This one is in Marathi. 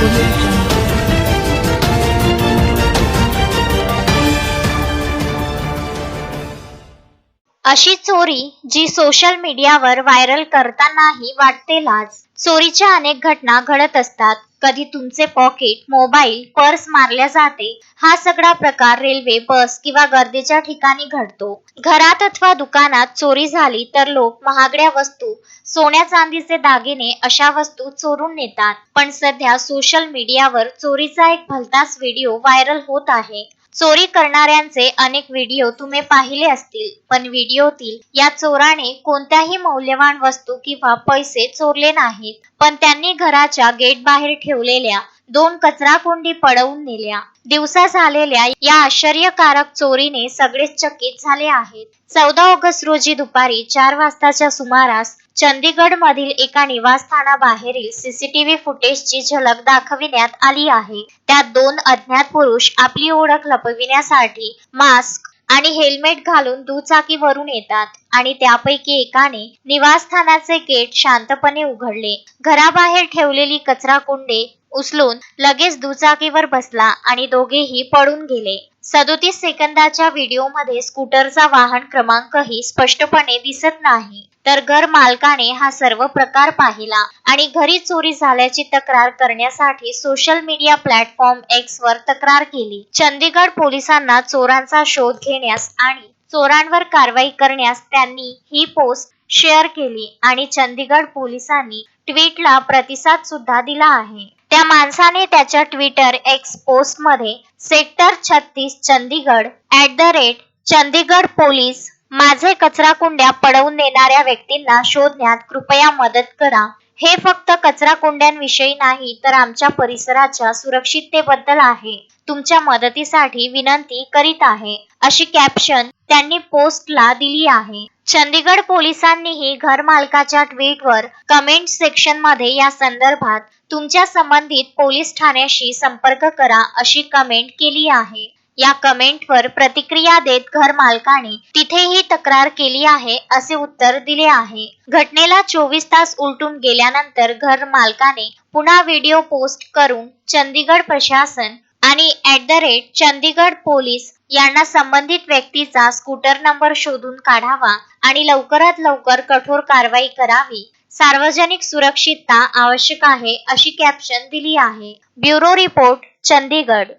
Revolution. अशी चोरी जी सोशल मीडियावर व्हायरल करतानाही वाटते लाज चोरीच्या अनेक घटना घडत असतात. कधी तुमचे पॉकेट मोबाईल पर्स मारल्या जाते. हा सगळा प्रकार रेल्वे बस किंवा गर्दीच्या ठिकाणी घडतो. घरात अथवा दुकानात चोरी झाली तर लोक महागड्या वस्तू सोन्या चांदीचे दागिने अशा वस्तू चोरून नेतात. पण सध्या सोशल मीडियावर चोरीचा एक भलताच व्हिडिओ व्हायरल होत आहे. चोरी करणाऱ्यांचे अनेक व्हिडिओ तुम्ही पाहिले असतील पण व्हिडिओतील या चोराने कोणत्याही मौल्यवान वस्तू किंवा पैसे चोरले नाहीत. पण त्यांनी घराच्या गेट बाहेर ठेवलेल्या दोन कचरा कोंडी पडवून नेल्या. दिवसा झालेल्या या आश्चर्यकारक चोरीने सगळेच चकित झाले आहेत. चौदा ऑगस्ट रोजी दुपारी चार वाजताच्या सुमारास चंदीगड मधील एका निवासस्थानाबाहेरील सीसीटीव्ही फुटेजची झलक दाखविण्यात आली आहे. त्यात दोन अज्ञात पुरुष आपली ओळख लपविण्यासाठी मास्क आणि हेल्मेट घालून दुचाकीवरून येतात आणि त्यापैकी एकाने निवासस्थानाचे गेट शांतपणे उघडले. घराबाहेर ठेवलेली कचरा कुंडे उचलून लगेच दुचाकीवर बसला आणि दोघेही पळून गेले. सदोतीस सेकंदाच्या व्हिडिओमध्ये स्कूटरचा वाहन क्रमांकही स्पष्टपणे दिसत नाही. तर घर मालकाने हा सर्व प्रकार पाहिला आणि घरी चोरी झाल्याची तक्रार करण्यासाठी सोशल मीडिया प्लॅटफॉर्म एक्स वर तक्रार केली. चंदीगड पोलिसांना चोरांचा शोध घेण्यास आणि चोरांवर कारवाई करण्यास त्यांनी ही पोस्ट शेअर केली आणि चंदीगड पोलिसांनी ट्विटला प्रतिसाद सुद्धा दिला आहे. त्या माणसाने त्याच्या ट्विटर एक्स पोस्टमध्ये सेक्टर छत्तीस Chandigarh at the rate Chandigarh police माझे कचरा कुंड्या पडवून नेणाऱ्या व्यक्तींना शोधण्यात कृपया मदत करा. हे फक्त कचरा कुंड्यांविषयी नाही तर आमच्या परिसराच्या सुरक्षिततेबद्दल आहे. तुमच्या मदतीसाठी विनंती करीत आहे. अशी कॅप्शन त्यांनी पोस्टला दिली आहे. चंदीगड पोलिसांनीही घर मालकाच्या ट्विटवर कमेंट सेक्शनमध्ये या संदर्भात तुमच्या संबंधित पोलीस ठाण्याशी संपर्क करा अशी कमेंट केली आहे. या कमेंटवर प्रतिक्रिया देत घर मालकाने तिथेही तक्रार केली आहे असे उत्तर दिले आहे. घटनेला चोवीस तास उलटून गेल्यानंतर घर मालकाने पुन्हा व्हिडिओ पोस्ट करून चंदीगड प्रशासन आणि at the rate Chandigarh police यांना संबंधित व्यक्तीचा स्कूटर नंबर शोधून काढावा आणि लवकरात लवकर कठोर कारवाई करावी सार्वजनिक सुरक्षितता आवश्यक आहे अशी कॅप्शन दिली आहे. Bureau report Chandigarh